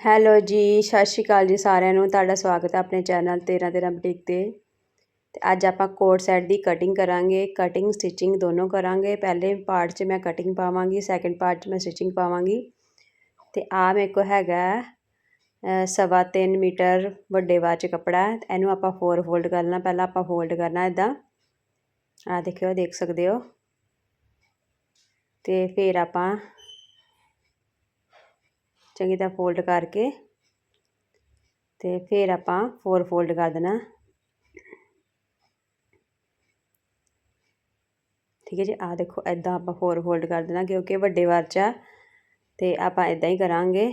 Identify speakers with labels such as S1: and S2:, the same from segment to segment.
S1: Hello ਜੀ, ਸਤਿ ਸ਼੍ਰੀ ਅਕਾਲ ਜੀ ਸਾਰਿਆਂ ਨੂੰ। ਤੁਹਾਡਾ ਸਵਾਗਤ ਹੈ ਆਪਣੇ ਚੈਨਲ 13 13 ਬੁਟੀਕ ਤੇ। ਤੇ ਅੱਜ ਆਪਾਂ ਕੋਟ ਸੈਟ ਦੀ ਕਟਿੰਗ ਕਰਾਂਗੇ। ਕਟਿੰਗ ਸਟਿਚਿੰਗ ਦੋਨੋਂ ਕਰਾਂਗੇ। ਪਹਿਲੇ ਪਾਰਟ 'ਚ ਮੈਂ ਕਟਿੰਗ ਪਾਵਾਂਗੀ ਸੈਕੰਡ ਪਾਰਟ 'ਚ ਮੈਂ ਸਟਿਚਿੰਗ ਪਾਵਾਂਗੀ। ਤੇ ਆ ਮੇਰੇ ਕੋ ਹੈਗਾ ਸਵਾ 3 ਮੀਟਰ ਵੱਡੇ ਬਾਚ ਕੱਪੜਾ। ਇਹਨੂੰ ਆਪਾਂ ਫੋਰ ਫੋਲਡ ਕਰਨਾ। ਪਹਿਲਾਂ ਆਪਾਂ ਫੋਲਡ ਕਰਨਾ ਇਦਾਂ ਆ ਦੇਖਿਓ, ਦੇਖ ਸਕਦੇ ਹੋ। ਤੇ ਫਿਰ ਆਪਾਂ ਚੰਗੀ ਤਰ੍ਹਾਂ ਫੋਲਡ ਕਰਕੇ ਤੇ ਫਿਰ ਆਪਾਂ ਫੋਰ ਫੋਲਡ ਕਰ ਦੇਣਾ। ਠੀਕ ਹੈ ਜੀ ਆ ਦੇਖੋ ਐਦਾਂ ਆਪਾਂ ਫੋਰ ਫੋਲਡ ਕਰ ਦੇਣਾ ਕਿਉਂਕਿ ਵੱਡੇ ਵਾਰ ਚ ਆ ਤੇ ਆਪਾਂ ਐਦਾਂ ਹੀ ਕਰਾਂਗੇ।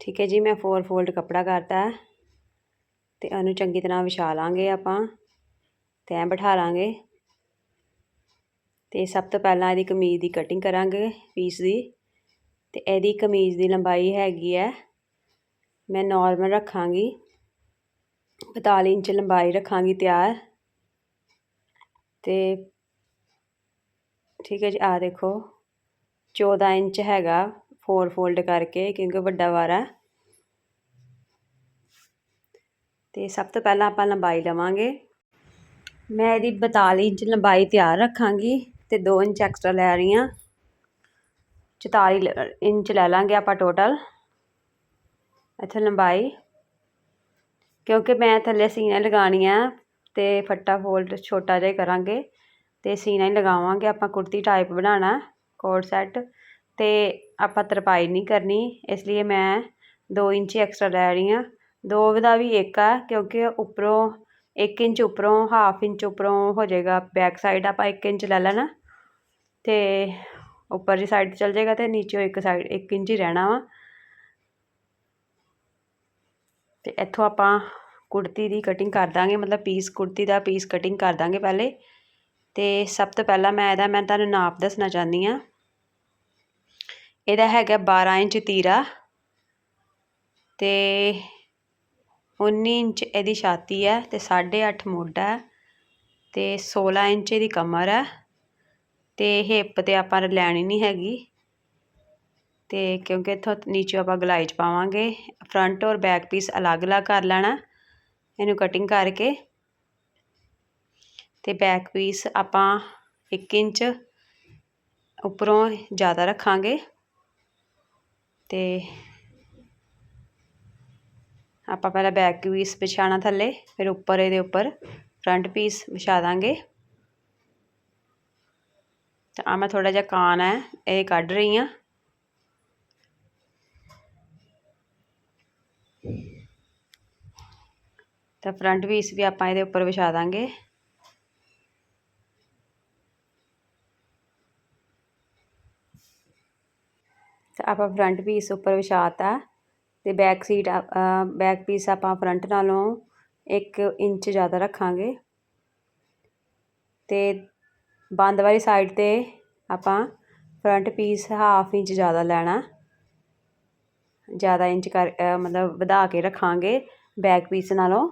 S1: ਠੀਕ ਹੈ ਜੀ, ਮੈਂ ਫੋਰ ਫੋਲਡ ਕਪੜਾ ਕਰਤਾ ਤੇ ਇਹਨੂੰ ਚੰਗੀ ਤਰ੍ਹਾਂ ਵਿਛਾ ਲਾਂਗੇ ਆਪਾਂ ਤੇ ਐ ਬਿਠਾ ਲਾਂਗੇ। ਤੇ ਸਭ ਤੋਂ ਪਹਿਲਾਂ ਇਹਦੀ ਕਮੀਜ਼ ਦੀ ਕਟਿੰਗ ਕਰਾਂਗੇ ਪੀਸ ਦੀ ਤੇ ਇਹਦੀ ਕਮੀਜ਼ ਦੀ ਲੰਬਾਈ ਹੈਗੀ ਹੈ, ਮੈਂ ਨਾਰਮਲ ਰੱਖਾਂਗੀ 42 ਇੰਚ ਲੰਬਾਈ ਰੱਖਾਂਗੀ ਤਿਆਰ ਤੇ ਠੀਕ ਹੈ ਜੀ ਆ ਦੇਖੋ 14 ਇੰਚ ਹੈਗਾ ਫੋਰ ਫੋਲਡ ਕਰਕੇ ਕਿਉਂਕਿ ਵੱਡਾ ਵਾਰਾ ਤੇ ਸਭ ਤੋਂ ਪਹਿਲਾਂ ਆਪਾਂ ਲੰਬਾਈ ਲਵਾਂਗੇ, ਮੈਂ ਇਹਦੀ 42 ਇੰਚ ਲੰਬਾਈ ਤਿਆਰ ਰੱਖਾਂਗੀ ਅਤੇ ਦੋ ਇੰਚ ਐਕਸਟਰਾ ਲੈ ਰਹੀ ਹਾਂ। 44 ਇੰਚ ਲੈ ਲਾਂਗੇ ਆਪਾਂ ਟੋਟਲ ਇੱਥੇ ਲੰਬਾਈ। ਕਿਉਂਕਿ ਮੈਂ ਥੱਲੇ ਸੀਨਾ ਲਗਾਣੀਆਂ ਤੇ ਫੱਟਾ ਫੋਲਡ ਛੋਟਾ ਜਿਹਾ ਕਰਾਂਗੇ ਤੇ ਸੀਨਾ ਹੀ ਲਗਾਵਾਂਗੇ। ਆਪਾਂ ਕੁੜਤੀ ਟਾਈਪ ਬਣਾਉਣਾ ਕੋਡ ਸੈੱਟ ਤੇ ਆਪਾਂ ਤਰਪਾਈ ਨਹੀਂ ਕਰਨੀ, ਇਸ ਲਈ ਮੈਂ 2 ਇੰਚ ਐਕਸਟਰਾ ਲੈ ਰਹੀ ਹਾਂ। ਦੋ ਦਾ ਵੀ ਇੱਕ ਆ ਕਿਉਂਕਿ ਉੱਪਰੋਂ 1 ਇੰਚ ਉੱਪਰੋਂ ਹਾਫ ਇੰਚ ਉੱਪਰੋਂ ਹੋ ਜਾਏਗਾ। ਬੈਕ ਸਾਈਡ ਆਪਾਂ 1 ਇੰਚ ਲੈ ਲੈਣਾ। ਤੇ ਉੱਪਰ ਦੀ ਸਾਈਡ ਚਲ ਜਾਏਗਾ ਤੇ ਨੀਚੇ ਇੱਕ ਸਾਈਡ 1 ਇੰਚ ਹੀ ਰਹਿਣਾ ਵਾ। ਤੇ ਇੱਥੋਂ ਆਪਾਂ ਕੁੜਤੀ ਦੀ ਕਟਿੰਗ ਕਰ ਦਾਂਗੇ, ਮਤਲਬ ਪੀਸ ਕੁੜਤੀ ਦਾ ਪੀਸ ਕਟਿੰਗ ਕਰ ਦਾਂਗੇ ਪਹਿਲੇ। ਤੇ ਸਭ ਤੋਂ ਪਹਿਲਾਂ ਮੈਂ ਇਹਦਾ, ਮੈਂ ਤੁਹਾਨੂੰ ਨਾਪ ਦੱਸਣਾ ਚਾਹੁੰਦੀ ਆ ਇਹਦਾ ਹੈਗਾ 12 ਇੰਚ ਤੀਰਾ ਤੇ 19 ਇੰਚ ਇਹਦੀ ਛਾਤੀ ਹੈ ਤੇ 8.5 ਮੋਢਾ ਤੇ 16 ਇੰਚ ਇਹਦੀ ਕਮਰ ਹੈ। ਤੇ ਹਿੱਪ ਤੇ ਆਪਾਂ ਲੈਣੀ ਨਹੀਂ ਹੈਗੀ। ਤੇ ਕਿਉਂਕਿ ਇੱਥੋਂ ਨੀਚੇ ਆਪਾਂ ਗਲਾਈ ਚ ਪਾਵਾਂਗੇ। ਫਰੰਟ ਔਰ ਬੈਕ ਪੀਸ ਅਲੱਗ-ਅਲੱਗ ਕਰ ਲੈਣਾ। ਇਹਨੂੰ ਕਟਿੰਗ ਕਰਕੇ। ਤੇ ਬੈਕ ਪੀਸ ਆਪਾਂ 1 ਇੰਚ ਉੱਪਰੋਂ ਜ਼ਿਆਦਾ ਰੱਖਾਂਗੇ। ਤੇ ਆਪਾਂ ਪਹਿਲਾਂ ਬੈਕ ਪੀਸ ਵਿਛਾਣਾ ਥੱਲੇ, ਫਿਰ ਉੱਪਰ ਇਹਦੇ ਉੱਪਰ ਫਰੰਟ ਪੀਸ ਵਿਛਾ ਦਾਂਗੇ। ਤਾਂ ਆ ਮੈਂ ਥੋੜਾ ਜਿਹਾ ਕਾਨ ਹੈ, ਇਹ ਕੱਢ ਰਹੀ ਆ ਤਾਂ ਫਰੰਟ ਪੀਸ ਵੀ ਆਪਾਂ ਇਹਦੇ ਉੱਪਰ ਵਿਛਾ ਦਾਂਗੇ। ਤਾਂ ਆਪਾਂ ਫਰੰਟ ਪੀਸ ਉੱਪਰ ਵਿਛਾਤਾ ਤੇ ਬੈਕ ਸੀਟ ਬੈਕ ਪੀਸ ਆਪਾਂ ਫਰੰਟ ਨਾਲੋਂ 1 ਇੰਚ ਜ਼ਿਆਦਾ ਰੱਖਾਂਗੇ। ਤੇ ਬੰਦ ਵਾਲੀ ਸਾਈਡ ਤੇ ਆਪਾਂ ਫਰੰਟ ਪੀਸ ਹਾਫ ਇੰਚ ਜ਼ਿਆਦਾ ਲੈਣਾ। ਜ਼ਿਆਦਾ ਇੰਚ ਕਰ ਮਤਲਬ ਵਧਾ ਕੇ ਰੱਖਾਂਗੇ ਬੈਕ ਪੀਸ ਨਾਲੋਂ।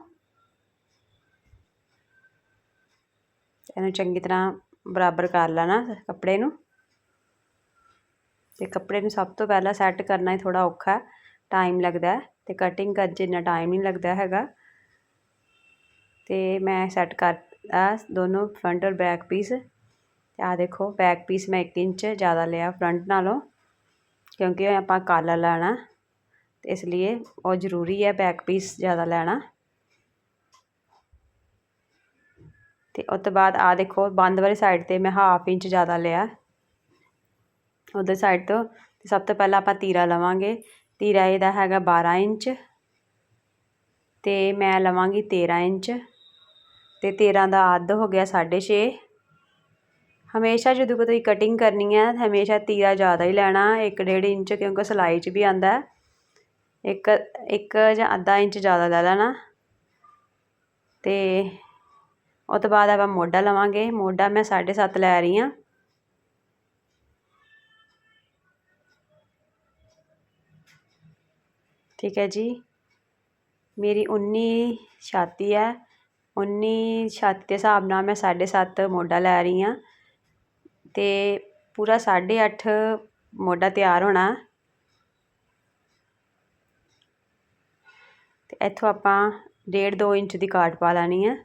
S1: ਇਹਨੂੰ ਚੰਗੀ ਤਰ੍ਹਾਂ ਬਰਾਬਰ ਕਰ ਲੈਣਾ ਕੱਪੜੇ ਨੂੰ। ਤੇ ਕੱਪੜੇ ਨੂੰ ਸਭ ਤੋਂ ਪਹਿਲਾਂ ਸੈੱਟ ਕਰਨਾ ਹੀ ਥੋੜਾ ਔਖਾ ਟਾਈਮ ਲੱਗਦਾ ਤੇ ਕਟਿੰਗ ਕਰ ਜਿੰਨਾ ਟਾਈਮ ਨਹੀਂ ਲੱਗਦਾ ਹੈਗਾ। ਤੇ ਮੈਂ ਸੈੱਟ ਕਰ ਦੋਨੋਂ ਫਰੰਟ ਔਰ ਬੈਕ ਪੀਸ ਆ ਦੇਖੋ ਬੈਕ ਪੀਸ ਮੈਂ 1 ਇੰਚ ਜ਼ਿਆਦਾ ਲਿਆ ਫਰੰਟ ਨਾਲੋਂ, ਕਿਉਂਕਿ ਆਪਾਂ ਕਾਲਾ ਲੈਣਾ। ਤੇ ਇਸ ਲਈ ਉਹ ਜ਼ਰੂਰੀ ਹੈ ਬੈਕ ਪੀਸ ਜ਼ਿਆਦਾ ਲੈਣਾ। ਤੇ ਉਸ ਤੋਂ ਬਾਅਦ ਆ ਦੇਖੋ, ਬੰਦ ਵਾਲੀ ਸਾਈਡ ਤੇ ਮੈਂ ਹਾਫ ਇੰਚ ਜ਼ਿਆਦਾ ਲਿਆ। ਉਧਰ ਸਾਈਡ ਤੋਂ ਤੇ ਸਭ ਤੋਂ ਪਹਿਲਾਂ ਆਪਾਂ ਤੀਰਾ ਲਵਾਂਗੇ। ਤੀਰਾ ਇਹਦਾ ਹੈਗਾ 12 ਇੰਚ। ਤੇ ਮੈਂ ਲਵਾਂਗੀ 13 ਇੰਚ। ਤੇ 13 ਦਾ ਅੱਧ ਹੋ ਗਿਆ 6.5 ਹਮੇਸ਼ਾ ਜਦੋਂ ਕੋਈ ਕਟਿੰਗ ਕਰਨੀ ਹੈ, ਹਮੇਸ਼ਾ ਤੀਰਾ ਜ਼ਿਆਦਾ ਹੀ ਲੈਣਾ 1.5 ਇੰਚ, ਕਿਉਂਕਿ ਸਿਲਾਈ 'ਚ ਵੀ ਆਂਦਾ ਇੱਕ ਇੱਕ ਜਾਂ ਅੱਧਾ ਇੰਚ ਜ਼ਿਆਦਾ ਲੈ ਲੈਣਾ। ਤੇ ਉਸ ਤੋਂ ਬਾਅਦ ਆਪਾਂ ਮੋਢਾ ਲਵਾਂਗੇ। ਮੋਢਾ ਮੈਂ 7.5 ਲੈ ਰਹੀ ਹਾਂ। ਠੀਕ ਹੈ ਜੀ। ਮੇਰੀ 19 ਛਾਤੀ ਹੈ। 19 ਛਾਤੀ ਦੇ ਹਿਸਾਬ ਨਾਲ ਮੈਂ 7.5 ਮੋਢਾ ਲੈ ਰਹੀ ਹਾਂ। ਤੇ ਪੂਰਾ 8.5 ਮੋਢਾ ਤਿਆਰ ਹੋਣਾ। ਅਤੇ ਇੱਥੋਂ ਆਪਾਂ ਡੇਢ ਦੋ ਇੰਚ ਦੀ ਕਾਟ ਪਾ ਲੈਣੀ ਹੈ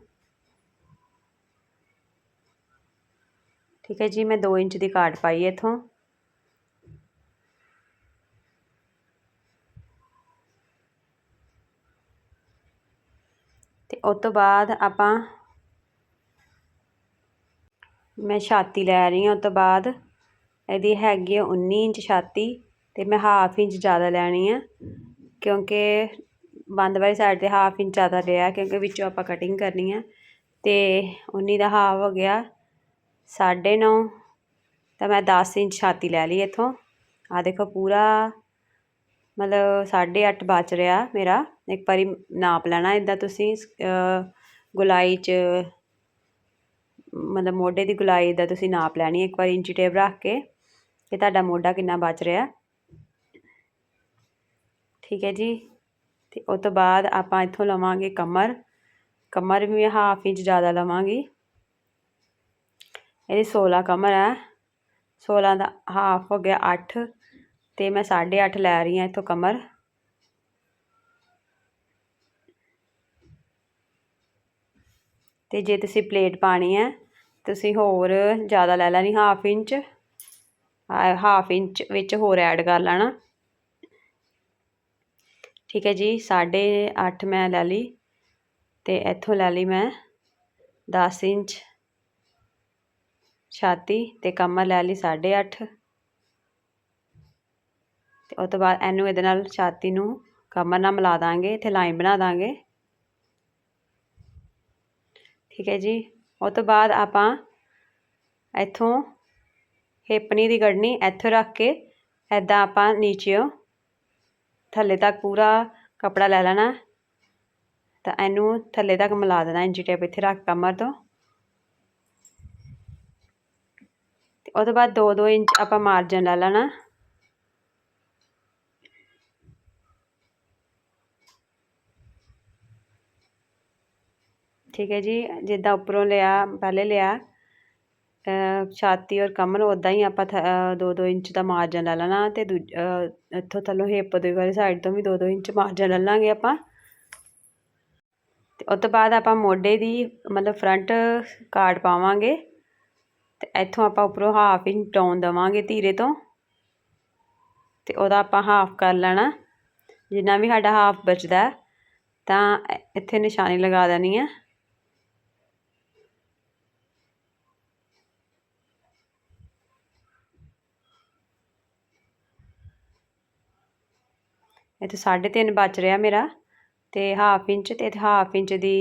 S1: ਠੀਕ ਹੈ ਜੀ, ਮੈਂ 2 ਇੰਚ ਦੀ ਕਾਟ ਪਾਈ ਇੱਥੋਂ। ਤੇ ਉਸ ਤੋਂ ਬਾਅਦ ਆਪਾਂ ਮੈਂ ਛਾਤੀ ਲੈ ਰਹੀ ਹਾਂ ਉਹ ਤੋਂ ਬਾਅਦ। ਇਹਦੀ ਹੈਗੀ ਆ ਉੱਨੀ ਇੰਚ ਛਾਤੀ ਅਤੇ ਮੈਂ ਹਾਫ ਇੰਚ ਜ਼ਿਆਦਾ ਲੈਣੀ ਆ, ਕਿਉਂਕਿ ਬੰਦ ਵਾਲੀ ਸਾਈਡ ਤੇ ਹਾਫ ਇੰਚ ਜ਼ਿਆਦਾ ਲਿਆ ਕਿਉਂਕਿ ਵਿੱਚੋਂ ਆਪਾਂ ਕਟਿੰਗ ਕਰਨੀ ਆ। ਅਤੇ ਉੱਨੀ ਦਾ ਹਾਫ ਹੋ ਗਿਆ 9.5 ਤਾਂ ਮੈਂ ਦਸ ਇੰਚ ਛਾਤੀ ਲੈ ਲਈ ਇੱਥੋਂ। ਆ ਦੇਖੋ ਪੂਰਾ ਮਤਲਬ 8.5 ਬਚ ਰਿਹਾ ਮੇਰਾ। ਇੱਕ ਵਾਰੀ ਨਾਪ ਲੈਣਾ ਇਦਾਂ ਤੁਸੀਂ ਗੁਲਾਈ 'ਚ ਮਤਲਬ ਮੋਢੇ ਦੀ ਗੁਲਾਈ ਦਾ ਤੁਸੀਂ ਨਾਪ ਲੈਣੀ ਇੱਕ ਵਾਰੀ ਇੰਚੀ ਟੇਪ ਰੱਖ ਕੇ ਕਿ ਤੁਹਾਡਾ ਮੋਢਾ ਕਿੰਨਾ ਬਚ ਰਿਹਾ। ਠੀਕ ਹੈ ਜੀ। ਤੇ ਉਸ ਤੋਂ ਬਾਅਦ ਆਪਾਂ ਇੱਥੋਂ ਲਵਾਂਗੇ ਕਮਰ। ਕਮਰ ਵੀ ਹਾਫ ਇੰਚ ਜ਼ਿਆਦਾ ਲਵਾਂਗੀ। ਇਹਦੀ 16 ਕਮਰ ਹੈ। 16 ਦਾ ਹਾਫ ਹੋ ਗਿਆ 8 ਤੇ ਮੈਂ 8.5 ਲੈ ਰਹੀ ਹਾਂ ਇੱਥੋਂ ਕਮਰ। ਤੇ ਜੇ ਤੁਸੀਂ ਪਲੇਟ ਪਾਣੀ ਹੈ, ਤੁਸੀਂ ਹੋਰ ਜ਼ਿਆਦਾ ਲੈ ਲੈਣੀ ਹਾਫ ਇੰਚ ਹਾਫ ਇੰਚ ਵਿੱਚ ਹੋਰ ਐਡ ਕਰ ਲੈਣਾ। ਠੀਕ ਹੈ ਜੀ 8.5 ਮੈਂ ਲੈ ਲਈ ਤੇ ਇੱਥੋਂ ਲੈ ਲਈ ਮੈਂ 10 ਇੰਚ ਛਾਤੀ ਤੇ ਕਮਰ ਲੈ ਲਈ 8.5 ਤੇ ਉਸ ਤੋਂ ਬਾਅਦ ਇਹਨੂੰ ਇਹਦੇ ਨਾਲ ਛਾਤੀ ਨੂੰ ਕਮਰ ਨਾਲ ਮਿਲਾ ਦਾਂਗੇ, ਇੱਥੇ ਲਾਈਨ ਬਣਾ ਦਾਂਗੇ। ਠੀਕ ਹੈ ਜੀ। ਉਹ ਤੋਂ ਬਾਅਦ ਆਪਾਂ ਇੱਥੋਂ ਹੇਪਨੀ ਦੀ ਗੜਨੀ ਇੱਥੋਂ ਰੱਖ ਕੇ ਐਦਾਂ ਆਪਾਂ ਨੀਚੇੋਂ ਥੱਲੇ ਤੱਕ ਪੂਰਾ ਕਪੜਾ ਲੈ ਲੈਣਾ। ਤਾਂ ਇਹਨੂੰ ਥੱਲੇ ਤੱਕ ਮਿਲਾ ਦੇਣਾ ਇੰਚੀ ਟੇਪ ਇੱਥੇ ਰੱਖ ਕਮਰ ਤੋਂ। ਤੇ ਉਸ ਤੋਂ ਬਾਅਦ 2-2 ਇੰਚ ਆਪਾਂ ਮਾਰਜਨ ਲੈ ਲੈਣਾ। ਠੀਕ ਹੈ ਜੀ, ਜਿੱਦਾਂ ਉੱਪਰੋਂ ਲਿਆ, ਪਹਿਲੇ ਲਿਆ ਛਾਤੀ ਔਰ ਕਮਰ ਉਦਾਂ ਹੀ ਆਪਾਂ 2-2 ਇੰਚ ਦਾ ਮਾਰਜਨ ਲੈ ਲੈਣਾ ਤੇ ਇੱਥੋਂ ਥੱਲੋਂ ਹਿੱਪ ਦੇ ਵਾਲੀ ਸਾਈਡ ਤੋਂ ਵੀ 2-2 ਇੰਚ ਮਾਰਜਨ ਲੈ ਲਾਂਗੇ ਆਪਾਂ। ਤੇ ਉਸ ਤੋਂ ਬਾਅਦ ਆਪਾਂ ਮੋਢੇ ਦੀ ਮਤਲਬ ਫਰੰਟ ਕਾਰਡ ਪਾਵਾਂਗੇ ਤੇ ਇੱਥੋਂ ਆਪਾਂ ਉੱਪਰੋਂ ਹਾਫ ਇੰਚ ਡਾਊਨ ਦਵਾਂਗੇ ਧੀਰੇ ਤੋਂ। ਤੇ ਉਹਦਾ ਆਪਾਂ ਹਾਫ ਕਰ ਲੈਣਾ। ਜਿੰਨਾ ਵੀ ਸਾਡਾ ਹਾਫ ਬਚਦਾ, ਤਾਂ ਇੱਥੇ ਨਿਸ਼ਾਨੀ ਲਗਾ ਦੇਣੀ ਹੈ ਇੱਥੇ 3.5 ਬਚ ਰਿਹਾ ਮੇਰਾ ਤੇ ਹਾਫ ਇੰਚ ਤੇ ਹਾਫ ਇੰਚ ਦੀ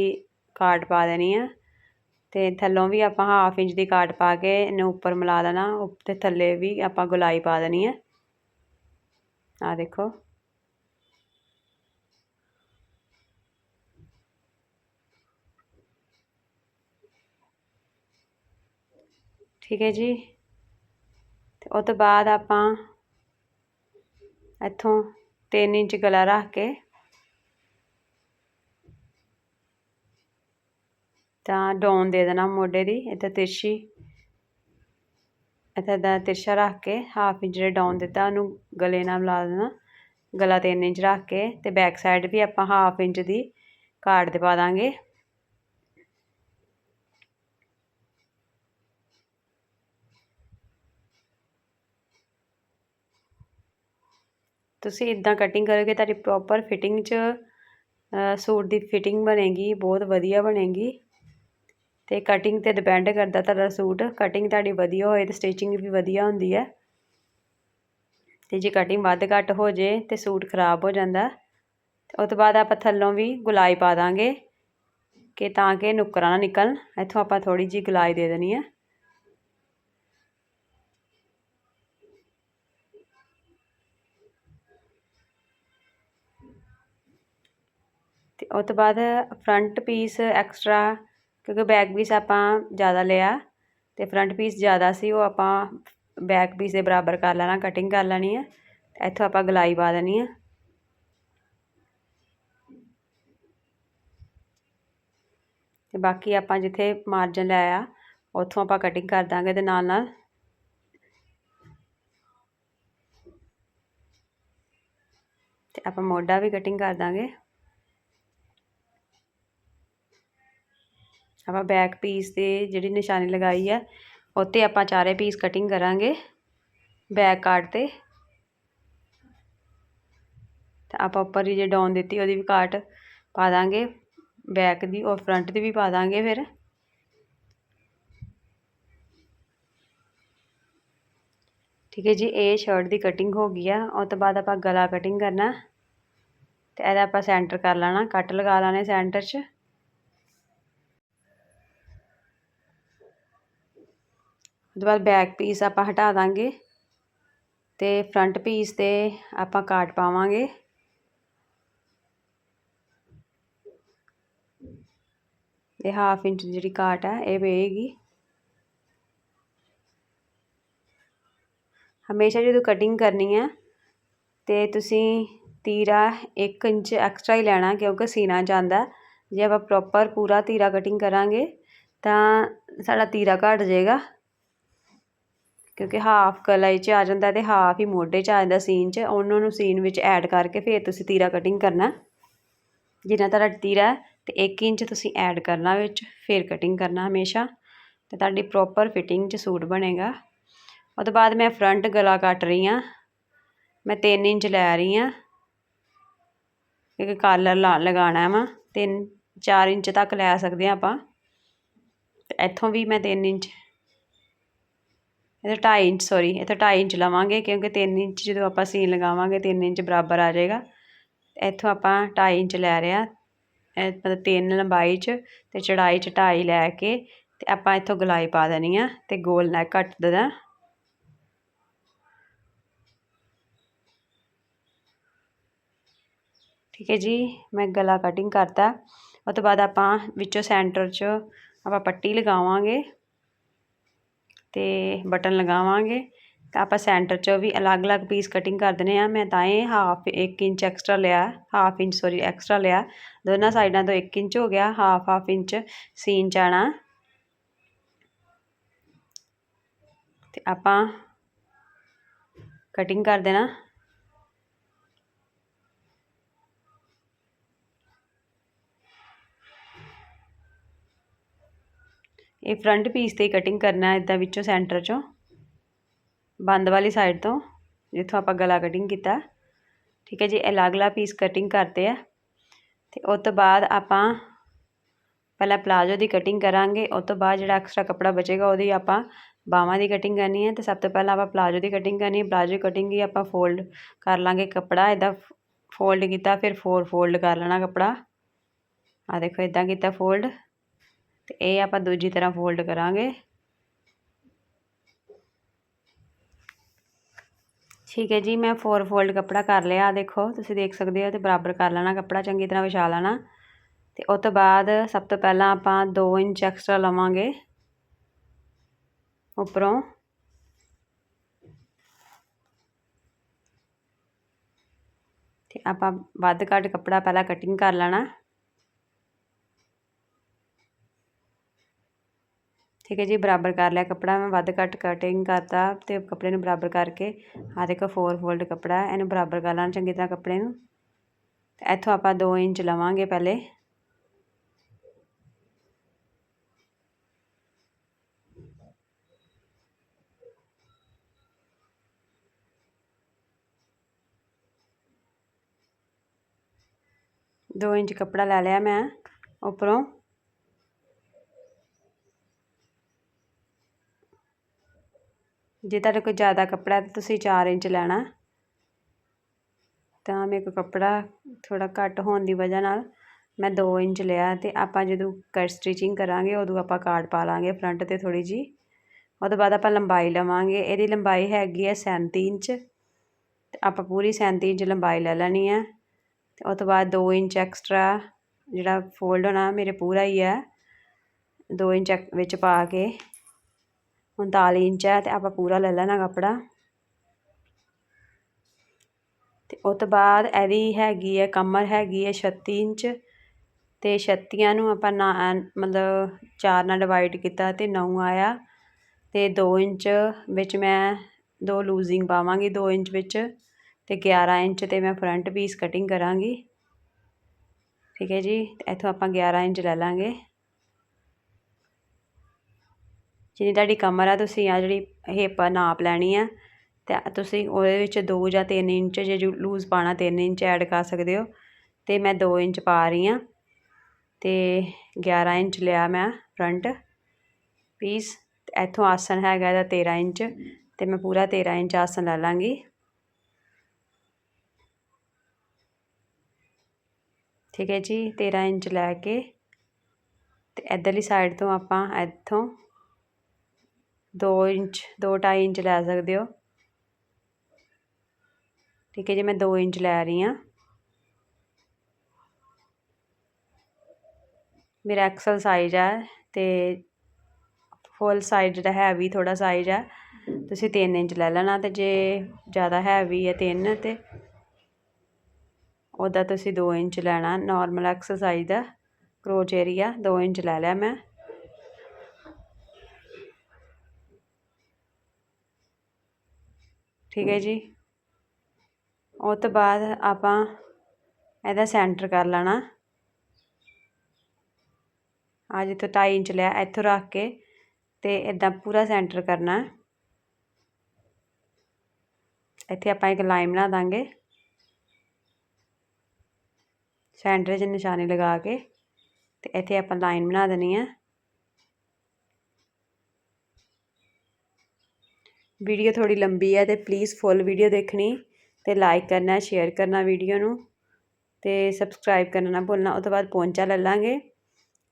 S1: ਕਾਰਡ ਪਾ ਦੇਣੀ ਆ। ਤੇ ਥੱਲੋਂ ਵੀ ਆਪਾਂ ਹਾਫ ਇੰਚ ਦੀ ਕਾਟ ਪਾ ਕੇ ਇਹਨੂੰ ਉੱਪਰ ਮਿਲਾ ਦੇਣਾ, ਉੱਤੇ ਥੱਲੇ ਵੀ ਆਪਾਂ ਗੁਲਾਈ ਪਾ ਦੇਣੀ ਆ। ਆ ਦੇਖੋ। ਠੀਕ ਹੈ ਜੀ। ਤੇ ਉਸ ਤੋਂ ਬਾਅਦ ਆਪਾਂ ਇੱਥੋਂ 3 ਇੰਚ ਗਲਾ ਰੱਖ ਕੇ। ਤਾਂ ਡਾਊਨ ਦੇ ਦੇਣਾ ਮੋਢੇ ਦੀ, ਇੱਥੇ ਤਿਰਛੀ। ਇੱਥੇ ਦਾ ਤਿਰਛਾ ਰੱਖ ਕੇ ਹਾਫ ਇੰਚ ਜਿਹੜਾ ਡਾਊਨ ਦਿੱਤਾ, ਉਹਨੂੰ ਗਲੇ ਨਾਲ ਮਿਲਾ ਦੇਣਾ। ਗਲਾ 3 ਇੰਚ ਰੱਖ ਕੇ ਤੇ ਬੈਕ ਸਾਈਡ ਵੀ ਆਪਾਂ ਹਾਫ ਇੰਚ ਦੀ ਕਾਟ ਦੇ ਪਾ ਦਾਂਗੇ। ਤੁਸੀਂ ਇਦਾਂ ਕਟਿੰਗ ਕਰੋਗੇ, ਤੁਹਾਡੀ ਪ੍ਰੋਪਰ ਫਿਟਿੰਗ 'ਚ ਸੂਟ ਦੀ ਫਿਟਿੰਗ ਬਣੇਗੀ, ਬਹੁਤ ਵਧੀਆ ਬਣੇਗੀ। ਤੇ ਕਟਿੰਗ ਤੇ ਡਿਪੈਂਡ ਕਰਦਾ ਤੁਹਾਡਾ ਸੂਟ। ਕਟਿੰਗ ਤੁਹਾਡੀ ਵਧੀਆ ਹੋਏ ਤੇ ਸਟਿਚਿੰਗ ਵੀ ਵਧੀਆ ਹੁੰਦੀ ਹੈ। ਤੇ ਜੇ ਕਟਿੰਗ ਵੱਧ ਘੱਟ ਹੋ ਜੇ ਤੇ ਸੂਟ ਖਰਾਬ ਹੋ ਜਾਂਦਾ। ਉਸ ਤੋਂ ਬਾਅਦ ਆਪਾਂ ਥੱਲੋਂ ਵੀ ਗੁਲਾਈ ਪਾ ਦਾਂਗੇ, ਕਿ ਤਾਂ ਕਿ ਨੁਕਰਾਂ ਨਾ ਨਿਕਲਣ। ਇੱਥੋਂ ਆਪਾਂ ਥੋੜੀ ਜੀ ਗੁਲਾਈ ਦੇ ਦੇਣੀ ਹੈ। ਅਤੇ ਉਹ ਤੋਂ ਬਾਅਦ ਫਰੰਟ ਪੀਸ ਐਕਸਟਰਾ ਕਿਉਂਕਿ ਬੈਕ ਪੀਸ ਆਪਾਂ ਜ਼ਿਆਦਾ ਲਿਆ ਅਤੇ ਫਰੰਟ ਪੀਸ ਜ਼ਿਆਦਾ ਸੀ, ਉਹ ਆਪਾਂ ਬੈਕ ਪੀਸ ਦੇ ਬਰਾਬਰ ਕਰ ਲੈਣਾ ਕਟਿੰਗ ਕਰ ਲੈਣੀ ਹੈ ਇੱਥੋਂ ਆਪਾਂ ਗਲਾਈ ਪਾ ਦੇਣੀ ਹੈ ਤੇ ਬਾਕੀ ਆਪਾਂ ਜਿੱਥੇ ਮਾਰਜਨ ਲਾਇਆ ਉੱਥੋਂ ਆਪਾਂ ਕਟਿੰਗ ਕਰ ਦਾਂਗੇ ਤੇ ਨਾਲ ਨਾਲ। ਤੇ ਆਪਾਂ ਮੋਢਾ ਵੀ ਕਟਿੰਗ ਕਰ ਦਾਂਗੇ। ਆਪਾਂ ਬੈਕ ਪੀਸ ਤੇ ਜਿਹੜੀ ਨਿਸ਼ਾਨੀ ਲਗਾਈ ਆ, ਉੱਤੇ ਆਪਾਂ ਚਾਰੇ ਪੀਸ ਕਟਿੰਗ ਕਰਾਂਗੇ ਬੈਕ ਕਾਟ ਤੇ। ਤਾਂ ਆਪਾਂ ਉੱਪਰ ਹੀ ਜੇ ਡਾਊਨ ਦਿੱਤੀ, ਉਹਦੀ ਵੀ ਕਾਟ ਪਾ ਦਾਂਗੇ ਬੈਕ ਦੀ ਔਰ ਫਰੰਟ ਦੀ ਵੀ ਪਾ ਦਾਂਗੇ ਫਿਰ। ਠੀਕ ਹੈ ਜੀ, ਇਹ ਸ਼ਰਟ ਦੀ ਕਟਿੰਗ ਹੋ ਗਈ ਆ ਉਸ ਤੋਂ ਬਾਅਦ ਆਪਾਂ ਗਲਾ ਕਟਿੰਗ ਕਰਨਾ। ਤੇ ਇਹਦਾ ਆਪਾਂ ਸੈਂਟਰ ਕਰ ਲੈਣਾ, ਕੱਟ ਲਗਾ ਲੈਣੇ ਸੈਂਟਰ 'ਚ। ਉਹਦੇ ਬਾਅਦ ਬੈਕ ਪੀਸ ਆਪਾਂ ਹਟਾ ਦਾਂਗੇ ਤੇ ਫਰੰਟ ਪੀਸ ਤੇ ਆਪਾਂ ਕਾਟ ਪਾਵਾਂਗੇ। ਇਹ ਹਾਫ ਇੰਚ ਜਿਹੜੀ ਕਾਟ ਹੈ, ਇਹ ਪਏਗੀ। ਹਮੇਸ਼ਾ ਜਦੋਂ ਕਟਿੰਗ ਕਰਨੀ ਹੈ ਤੇ ਤੁਸੀਂ ਤੀਰਾ 1 ਇੰਚ ਐਕਸਟਰਾ ਹੀ ਲੈਣਾ ਕਿਉਂਕਿ ਸੀਨਾ ਜਾਂਦਾ। ਜੇ ਆਪਾਂ ਪ੍ਰੋਪਰ ਪੂਰਾ ਤੀਰਾ ਕਟਿੰਗ ਕਰਾਂਗੇ ਤਾਂ ਸਾਡਾ ਤੀਰਾ ਘਟ ਜਾਏਗਾ। ਕਿਉਂਕਿ ਹਾਫ ਕਲਾਈ 'ਚ ਆ ਜਾਂਦਾ ਤੇ ਹਾਫ ਹੀ ਮੋਢੇ 'ਚ ਆ ਜਾਂਦਾ ਸੀਨ 'ਚ, ਉਹਨਾਂ ਨੂੰ ਸੀਨ ਵਿੱਚ ਐਡ ਕਰਕੇ ਫਿਰ ਤੁਸੀਂ ਤੀਰਾ ਕਟਿੰਗ ਕਰਨਾ। ਜਿੰਨਾ ਤੁਹਾਡਾ ਤੀਰਾ ਤੇ 1 ਇੰਚ ਤੁਸੀਂ ਐਡ ਕਰਨਾ ਵਿੱਚ, ਫਿਰ ਕਟਿੰਗ ਕਰਨਾ ਹਮੇਸ਼ਾ। ਤੇ ਤੁਹਾਡੀ ਪ੍ਰੋਪਰ ਫਿਟਿੰਗ 'ਚ ਸੂਟ ਬਣੇਗਾ। ਉਹ ਤੋਂ ਬਾਅਦ ਮੈਂ ਫਰੰਟ ਗਲਾ ਕੱਟ ਰਹੀ ਹਾਂ। ਮੈਂ 3 ਇੰਚ ਲੈ ਰਹੀ ਹਾਂ। ਕਿਉਂਕਿ ਕਾਲਰ ਲਾ ਲਗਾਉਣਾ ਵਾ। 3 4 ਇੰਚ ਤੱਕ ਲੈ ਸਕਦੇ ਆ ਆਪਾਂ। ਇੱਥੋਂ ਵੀ ਮੈਂ 3 ਇੰਚ ਇਹ 2.5 ਇੰਚ ਸੌਰੀ ਇਹ 2.5 ਇੰਚ ਲਵਾਂਗੇ, ਕਿਉਂਕਿ 3 ਇੰਚ ਜਦੋਂ ਆਪਾਂ ਸੀਨ ਲਗਾਵਾਂਗੇ 3 ਇੰਚ ਬਰਾਬਰ ਆ ਜਾਏਗਾ। ਇੱਥੋਂ ਆਪਾਂ 2.5 ਇੰਚ ਲੈ ਰਹੇ ਆ ਮਤਲਬ 3 ਲੰਬਾਈ 'ਚ ਤੇ ਚੜਾਈ 'ਚ 2.5 ਲੈ ਕੇ ਤੇ ਆਪਾਂ ਇੱਥੋਂ ਗਲਾਈ ਪਾ ਦੇਣੀ ਆ ਤੇ ਗੋਲ ਨੈਕ ਕੱਟ ਦੇਣਾ। ਠੀਕ ਹੈ ਜੀ, ਮੈਂ ਗਲਾ ਕਟਿੰਗ ਕਰਤਾ। ਉਹ ਤੋਂ ਬਾਅਦ ਆਪਾਂ ਵਿੱਚੋਂ ਸੈਂਟਰ 'ਚ ਆਪਾਂ ਪੱਟੀ ਲਗਾਵਾਂਗੇ। ਅਤੇ ਬਟਨ ਲਗਾਵਾਂਗੇ। ਤਾਂ ਆਪਾਂ ਸੈਂਟਰ 'ਚੋਂ ਵੀ ਅਲੱਗ-ਅਲੱਗ ਪੀਸ ਕਟਿੰਗ ਕਰ ਦਨੇ ਆ ਮੈਂ ਤਾਂ ਇਹ ਹਾਫ ਇੱਕ ਇੰਚ ਐਕਸਟਰਾ ਲਿਆ ਹਾਫ ਇੰਚ ਸੋਰੀ ਐਕਸਟਰਾ ਲਿਆ। ਦੋਨਾਂ ਸਾਈਡਾਂ ਤੋਂ 1 ਇੰਚ ਹੋ ਗਿਆ ਹਾਫ ਹਾਫ ਇੰਚ ਸੀਨ ਜਾਣਾ ਤੇ ਆਪਾਂ ਕਟਿੰਗ ਕਰ ਦੇਣਾ। ਇਹ ਫਰੰਟ ਪੀਸ ਤੇ ਕਟਿੰਗ ਕਰਨਾ ਇਦਾਂ ਵਿੱਚੋਂ ਸੈਂਟਰ ਚੋਂ। ਬੰਦ ਵਾਲੀ ਸਾਈਡ ਤੋਂ, ਜਿੱਥੋਂ ਆਪਾਂ ਗਲਾ ਕਟਿੰਗ ਕੀਤਾ। ਠੀਕ ਹੈ ਜੀ ਅਲੱਗ-ਅਲੱਗ ਪੀਸ ਕਟਿੰਗ ਕਰਦੇ ਆ। ਤੇ ਉਸ ਤੋਂ ਬਾਅਦ ਆਪਾਂ ਪਹਿਲਾਂ ਪਲਾਜੋ ਦੀ ਕਟਿੰਗ ਕਰਾਂਗੇ। ਉਸ ਤੋਂ ਬਾਅਦ ਜਿਹੜਾ ਐਕਸਟਰਾ ਕੱਪੜਾ ਬਚੇਗਾ, ਉਹਦੀ ਆਪਾਂ ਬਾਹਾਂ ਦੀ ਕਟਿੰਗ ਕਰਨੀ ਹੈ। ਤੇ ਸਭ ਤੋਂ ਪਹਿਲਾਂ ਆਪਾਂ ਪਲਾਜੋ ਦੀ ਕਟਿੰਗ ਕਰਨੀ ਹੈ। ਪਲਾਜੋ ਕਟਿੰਗ ਹੀ ਆਪਾਂ ਫੋਲਡ ਕਰ ਲਾਂਗੇ ਕੱਪੜਾ। ਇਦਾਂ ਫੋਲਡ ਕੀਤਾ, ਫਿਰ ਫੋਰ ਫੋਲਡ ਕਰ ਲੈਣਾ ਕੱਪੜਾ। ਆ ਦੇਖੋ ਇਦਾਂ ਕੀਤਾ ਫੋਲਡ ਤੇ ਇਹ ਆਪਾਂ ਦੂਜੀ ਤਰ੍ਹਾਂ ਫੋਲਡ ਕਰਾਂਗੇ। ਠੀਕ ਹੈ ਜੀ, ਮੈਂ ਫੋਰ ਫੋਲਡ ਕੱਪੜਾ ਕਰ ਲਿਆ ਆ ਦੇਖੋ, ਤੁਸੀਂ ਦੇਖ ਸਕਦੇ ਹੋ ਤੇ ਬਰਾਬਰ ਕਰ ਲੈਣਾ ਕੱਪੜਾ, ਚੰਗੀ ਤਰ੍ਹਾਂ ਵਿਛਾ ਲੈਣਾ। ਤੇ ਉਸ ਤੋਂ ਬਾਅਦ ਸਭ ਤੋਂ ਪਹਿਲਾਂ ਆਪਾਂ 2 ਇੰਚ ਐਕਸਟਰਾ ਲਵਾਂਗੇ ਉੱਪਰੋਂ। ਤੇ ਆਪਾਂ ਵੱਧ ਘੱਟ ਕੱਪੜਾ ਪਹਿਲਾਂ ਕਟਿੰਗ ਕਰ ਲੈਣਾ। ਠੀਕ ਹੈ ਜੀ, ਬਰਾਬਰ ਕਰ ਲਿਆ ਕੱਪੜਾ, ਮੈਂ ਵੱਧ ਘੱਟ ਕਟਿੰਗ ਕਰਤਾ ਤੇ ਕੱਪੜੇ ਨੂੰ ਬਰਾਬਰ ਕਰਕੇ ਆ ਦੇਖੋ ਫੋਰ ਫੋਲਡ ਕੱਪੜਾ, ਇਹਨੂੰ ਬਰਾਬਰ ਕਰ ਲੈਣਾ ਚੰਗੀ ਤਰ੍ਹਾਂ ਕੱਪੜੇ ਨੂੰ। ਤੇ ਇੱਥੋਂ ਆਪਾਂ 2 ਇੰਚ ਲਵਾਂਗੇ ਪਹਿਲੇ। ਦੋ ਇੰਚ ਕੱਪੜਾ ਲੈ ਲਿਆ ਮੈਂ ਉੱਪਰੋਂ। ਜੇ ਤੁਹਾਡੇ ਕੋਲ ਜ਼ਿਆਦਾ ਕੱਪੜਾ ਤਾਂ ਤੁਸੀਂ 4 ਇੰਚ ਲੈਣਾ। ਤਾਂ ਮੇਰੇ ਕੋਲ ਕੱਪੜਾ ਥੋੜਾ ਘੱਟ ਹੋਣ ਦੀ ਵਜ੍ਹਾ ਨਾਲ ਮੈਂ 2 ਇੰਚ ਲਿਆ ਤੇ ਆਪਾਂ ਜਦੋਂ ਕਟ ਸਟਿਚਿੰਗ ਕਰਾਂਗੇ, ਉਦੋਂ ਆਪਾਂ ਕਾਰਡ ਪਾ ਲਾਂਗੇ ਫਰੰਟ ਤੇ ਥੋੜੀ ਜੀ ਉਹਦੇ ਬਾਅਦ ਆਪਾਂ ਲੰਬਾਈ ਲਵਾਂਗੇ। ਇਹਦੀ ਲੰਬਾਈ ਹੈਗੀ ਹੈ 37 ਇੰਚ। ਤੇ ਆਪਾਂ ਪੂਰੀ 37 ਇੰਚ ਲੰਬਾਈ ਲੈ ਲੈਣੀ ਹੈ। ਤੇ ਉਸ ਤੋਂ ਬਾਅਦ 2 ਇੰਚ ਐਕਸਟਰਾ ਜਿਹੜਾ ਫੋਲਡ ਹੋਣਾ ਮੇਰੇ ਪੂਰਾ ਹੀ ਹੈ। 2 ਇੰਚ ਵਿੱਚ ਪਾ ਕੇ 39 ਇੰਚ ਹੈ ਤੇ ਆਪਾਂ ਪੂਰਾ ਲੈ ਲੈਣਾ ਕੱਪੜਾ। ਤੇ ਉਸ ਤੋਂ ਬਾਅਦ ਇਹਦੀ ਹੈਗੀ ਹੈ, ਕਮਰ ਹੈਗੀ ਹੈ 36 ਇੰਚ। ਤੇ 36 ਨੂੰ ਆਪਾਂ ਨਾ ਮਤਲਬ 4 ਨਾਲ ਡਿਵਾਈਡ ਕੀਤਾ ਤੇ 9 ਆਇਆ। ਤੇ 2 ਇੰਚ ਵਿੱਚ ਮੈਂ ਦੋ ਲੂਜ਼ਿੰਗ ਪਾਵਾਂਗੀ 2 ਇੰਚ ਵਿੱਚ। ਤੇ 11 ਇੰਚ ਤੇ ਮੈਂ ਫਰੰਟ ਪੀਸ ਕਟਿੰਗ ਕਰਾਂਗੀ। ਠੀਕ ਹੈ ਜੀ ਇੱਥੋਂ ਆਪਾਂ 11 ਇੰਚ ਲੈ ਲਾਂਗੇ। ਜਿੰਨੀ ਤੁਹਾਡੀ ਕਮਰ ਆ, ਤੁਸੀਂ ਆ ਜਿਹੜੀ ਹਿੱਪ ਨਾਪ ਲੈਣੀ ਆ ਅਤੇ ਤੁਸੀਂ ਉਹਦੇ ਵਿੱਚ ਦੋ ਜਾਂ ਤਿੰਨ ਇੰਚ ਜੇ ਲੂਜ਼ ਪਾਉਣਾ, ਤਿੰਨ ਇੰਚ ਐਡ ਕਰ ਸਕਦੇ ਹੋ ਅਤੇ ਮੈਂ ਦੋ ਇੰਚ ਪਾ ਰਹੀ ਹਾਂ ਅਤੇ 11 ਇੰਚ ਲਿਆ ਮੈਂ ਫਰੰਟ ਪੀਸ ਇੱਥੋਂ ਆਸਨ ਹੈਗਾ ਇਹਦਾ 13 ਇੰਚ ਅਤੇ ਮੈਂ ਪੂਰਾ 13 ਇੰਚ ਆਸਨ ਲੈ ਲਾਂਗੀ। ਠੀਕ ਹੈ ਜੀ 13 ਇੰਚ ਲੈ ਕੇ ਅਤੇ ਇੱਧਰਲੀ ਸਾਈਡ ਤੋਂ ਆਪਾਂ ਇੱਥੋਂ ਦੋ ਇੰਚ 2.5 ਇੰਚ ਲੈ ਸਕਦੇ ਹੋ। ਠੀਕ ਹੈ ਜੀ, ਮੈਂ 2 ਇੰਚ ਲੈ ਰਹੀ ਹਾਂ। ਮੇਰਾ ਐਕਸਲ ਸਾਈਜ਼ ਹੈ ਤੇ ਫੁੱਲ ਸਾਈਜ਼ ਜਿਹੜਾ ਹੈਵੀ ਥੋੜਾ ਸਾਈਜ਼ ਹੈ ਤੁਸੀਂ 3 ਇੰਚ ਲੈ ਲੈਣਾ ਤੇ ਜੇ ਜ਼ਿਆਦਾ ਹੈਵੀ ਹੈ 3 ਤੇ ਉਹਦਾ ਤੁਸੀਂ 2 ਇੰਚ ਲੈਣਾ। ਨਾਰਮਲ ਐਕਸਲ ਸਾਈਜ਼ ਦਾ ਕਰੋਚ ਏਰੀਆ 2 ਇੰਚ ਲੈ ਲਿਆ ਮੈਂ। ਠੀਕ ਹੈ ਜੀ। ਉਹ ਤੋਂ ਬਾਅਦ ਆਪਾਂ ਇਹਦਾ ਸੈਂਟਰ ਕਰ ਲੈਣਾ। ਆ ਜਿੱਥੋਂ ਢਾਈ ਇੰਚ ਲਿਆ, ਇੱਥੋਂ ਰੱਖ ਕੇ ਤੇ ਇਦਾਂ ਪੂਰਾ ਸੈਂਟਰ ਕਰਨਾ। ਇੱਥੇ ਆਪਾਂ ਇੱਕ ਲਾਈਨ ਬਣਾ ਦਾਂਗੇ। ਸੈਂਟਰ 'ਚ ਨਿਸ਼ਾਨੀ ਲਗਾ ਕੇ ਤੇ ਇੱਥੇ ਆਪਾਂ ਲਾਈਨ ਬਣਾ ਦੇਣੀ ਹੈ ਵੀਡੀਓ ਥੋੜੀ ਲੰਬੀ ਹੈ ਤੇ ਪਲੀਜ਼ ਫੁੱਲ ਵੀਡੀਓ ਦੇਖਣੀ ਤੇ ਲਾਈਕ ਕਰਨਾ ਸ਼ੇਅਰ ਕਰਨਾ ਵੀਡੀਓ ਨੂੰ ਤੇ ਸਬਸਕ੍ਰਾਈਬ ਕਰਨਾ ਨਾ ਭੁੱਲਣਾ ਉਸ ਤੋਂ ਬਾਅਦ ਪੌਂਚਾ ਲੈ ਲਾਂਗੇ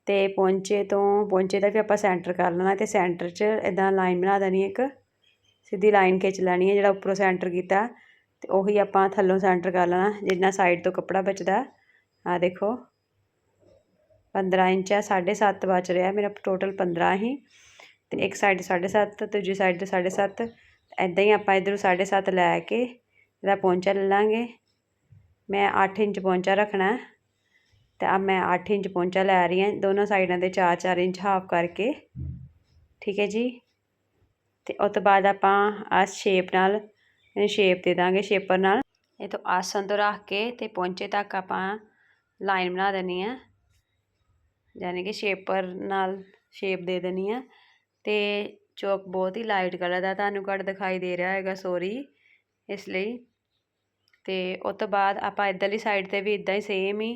S1: ਤੇ ਪੌਂਚੇ ਤੋਂ, ਪੌਂਚੇ ਦਾ ਵੀ ਆਪਾਂ ਸੈਂਟਰ ਕਰ ਲੈਣਾ ਤੇ ਸੈਂਟਰ 'ਚ ਇਦਾਂ ਲਾਈਨ ਬਣਾ ਦੇਣੀ ਇੱਕ, ਸਿੱਧੀ ਲਾਈਨ ਖਿੱਚ ਲੈਣੀ ਹੈ ਜਿਹੜਾ ਉੱਪਰੋਂ ਸੈਂਟਰ ਕੀਤਾ ਤੇ ਉਹੀ ਆਪਾਂ ਥੱਲੋਂ ਸੈਂਟਰ ਕਰ ਲੈਣਾ ਜਿੰਨਾ ਸਾਈਡ ਤੋਂ ਕੱਪੜਾ ਬਚਦਾ। ਆ ਦੇਖੋ 15 ਇੰਚ ਹੈ 7.5 ਬਚ ਰਿਹਾ, ਮੇਰਾ ਟੋਟਲ 15 ਹੀ। ਤੇ ਇੱਕ ਸਾਈਡ 7.5 ਦੂਜੀ ਸਾਈਡ ਤੇ 7.5 ਐਦਾਂ ਹੀ ਆਪਾਂ ਇਧਰੋਂ 7.5 ਲੈ ਕੇ ਇਹਦਾ ਪੌਂਚਾ ਲੈ ਲਾਂਗੇ। ਮੈਂ 8 ਇੰਚ ਪੌਂਚਾ ਰੱਖਣਾ ਤੇ ਆ ਮੈਂ 8 ਇੰਚ ਪੌਂਚਾ ਲੈ ਰਹੀ ਹਾਂ ਦੋਨੋਂ ਸਾਈਡਾਂ ਦੇ 4-4 ਇੰਚ ਹਾਫ ਕਰਕੇ। ਠੀਕ ਹੈ ਜੀ? ਤੇ ਉਸ ਤੋਂ ਬਾਅਦ ਆਪਾਂ ਆ ਸ਼ੇਪ ਨਾਲ ਇਹਨੂੰ ਸ਼ੇਪ ਦੇ ਦਾਂਗੇ ਸ਼ੇਪਰ ਨਾਲ। ਇਹ ਤੋਂ ਆਸਨ ਤੋਂ ਰੱਖ ਕੇ ਤੇ ਪੌਂਚੇ ਤੱਕ ਆਪਾਂ ਲਾਈਨ ਬਣਾ ਦੇਣੀ ਆ ਯਾਨੀ ਕਿ ਸ਼ੇਪਰ ਨਾਲ ਸ਼ੇਪ ਦੇ ਦੇਣੀ ਆ ਤੇ ਚੌਕ ਬਹੁਤ ਹੀ ਲਾਈਟ ਕਲਰ ਦਾ ਤੁਹਾਨੂੰ ਘੱਟ ਦਿਖਾਈ ਦੇ ਰਿਹਾ ਹੈਗਾ ਸੋਰੀ ਇਸ ਲਈ। ਤੇ ਉਸ ਤੋਂ ਬਾਅਦ ਆਪਾਂ ਇਧਰਲੀ ਸਾਈਡ ਤੇ ਵੀ ਇਦਾਂ ਹੀ ਸੇਮ ਹੀ,